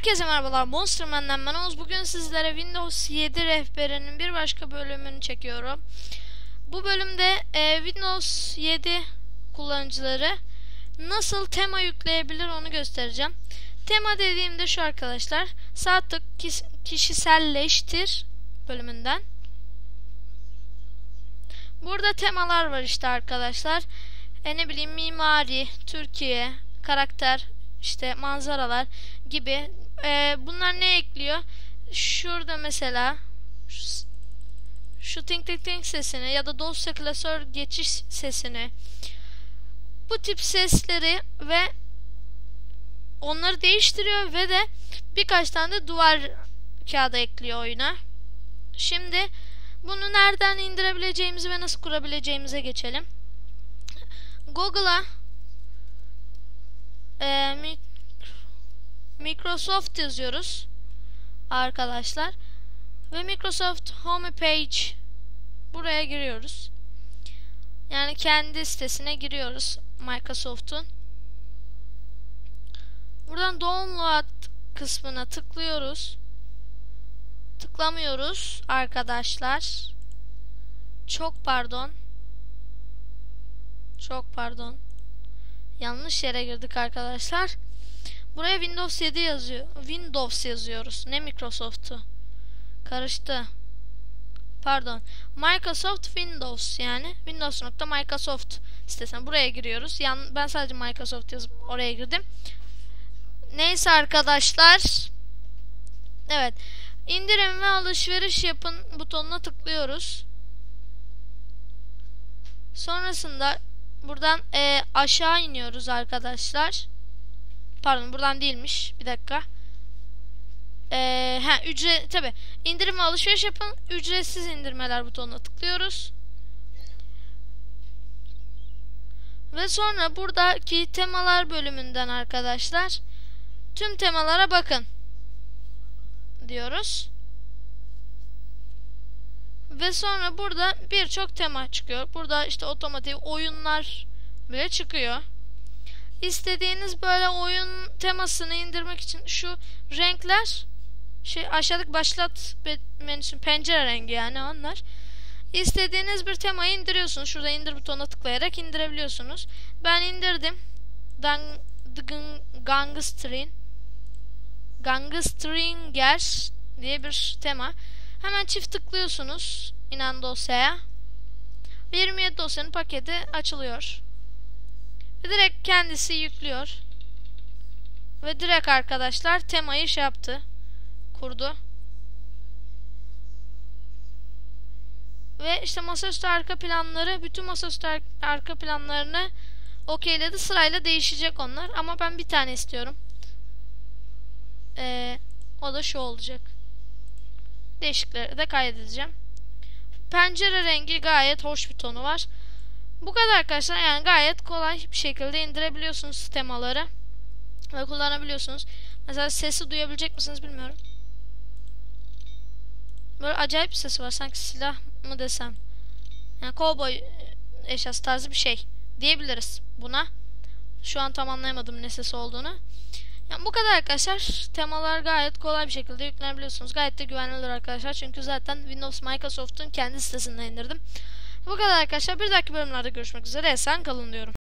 Herkese merhabalar. Monsterman'den ben Oğuz. Bugün sizlere Windows 7 rehberinin bir başka bölümünü çekiyorum. Bu bölümde e, Windows 7 kullanıcıları nasıl tema yükleyebilir onu göstereceğim. Tema dediğimde şu arkadaşlar. Sağ tık kişiselleştir bölümünden. Burada temalar var işte arkadaşlar. E ne bileyim mimari, Türkiye, karakter, işte manzaralar gibi. E, bunlar ne ekliyor? Şurada mesela şu, ting ting ting sesini ya da dosya klasör geçiş sesini bu tip sesleri ve onları değiştiriyor ve de birkaç tane de duvar kağıdı ekliyor oyuna. Şimdi bunu nereden indirebileceğimizi ve nasıl kurabileceğimize geçelim. Google'a e, Microsoft yazıyoruz arkadaşlar ve Microsoft Homepage buraya giriyoruz. Yani kendi sitesine giriyoruz Microsoft'un. Buradan download kısmına tıklıyoruz. Tıklamıyoruz arkadaşlar. Çok pardon. Çok pardon. Yanlış yere girdik arkadaşlar. Buraya Windows 7 yazıyor. Windows yazıyoruz. Ne Microsoft'u? Karıştı. Pardon. Microsoft Windows yani Windows.microsoft sitesine buraya giriyoruz. Yan ben sadece Microsoft yazıp oraya girdim. Neyse arkadaşlar. Evet. İndirim ve alışveriş yapın butonuna tıklıyoruz. Sonrasında buradan e, aşağı iniyoruz arkadaşlar. Pardon buradan değilmiş. Bir dakika. Ee, ha ücret tabi indirim ve alışveriş yapın. Ücretsiz indirmeler butonuna tıklıyoruz. Ve sonra buradaki temalar bölümünden arkadaşlar tüm temalara bakın diyoruz. Ve sonra burada birçok tema çıkıyor. Burada işte otomatik oyunlar bile çıkıyor. İstediğiniz böyle oyun temasını indirmek için şu renkler şey aşağıdaki başlat menüsü pencere rengi yani onlar. İstediğiniz bir temayı indiriyorsunuz. Şurada indir butonuna tıklayarak indirebiliyorsunuz. Ben indirdim. Dan Gangstring Gangstringer diye bir tema. Hemen çift tıklıyorsunuz inan dosyaya. 27 dosyanın paketi açılıyor. Ve direkt kendisi yüklüyor. Ve direkt arkadaşlar temayı şey yaptı. Kurdu. Ve işte masaüstü arka planları, bütün masaüstü ar arka planlarını okeyledi. Sırayla değişecek onlar. Ama ben bir tane istiyorum. Ee, o da şu olacak. Değişikleri de kaydedeceğim. Pencere rengi gayet hoş bir tonu var. Bu kadar arkadaşlar yani gayet kolay bir şekilde indirebiliyorsunuz temaları ve kullanabiliyorsunuz. Mesela sesi duyabilecek misiniz bilmiyorum. Böyle acayip bir sesi var sanki silah mı desem. Yani kovboy eşyası tarzı bir şey diyebiliriz buna. Şu an tam anlayamadım ne sesi olduğunu. Yani bu kadar arkadaşlar. Temalar gayet kolay bir şekilde yüklenebiliyorsunuz. Gayet de güvenlidir arkadaşlar. Çünkü zaten Windows Microsoft'un kendi sitesinden indirdim. Bu kadar arkadaşlar. Bir dahaki bölümlerde görüşmek üzere. Esen kalın diyorum.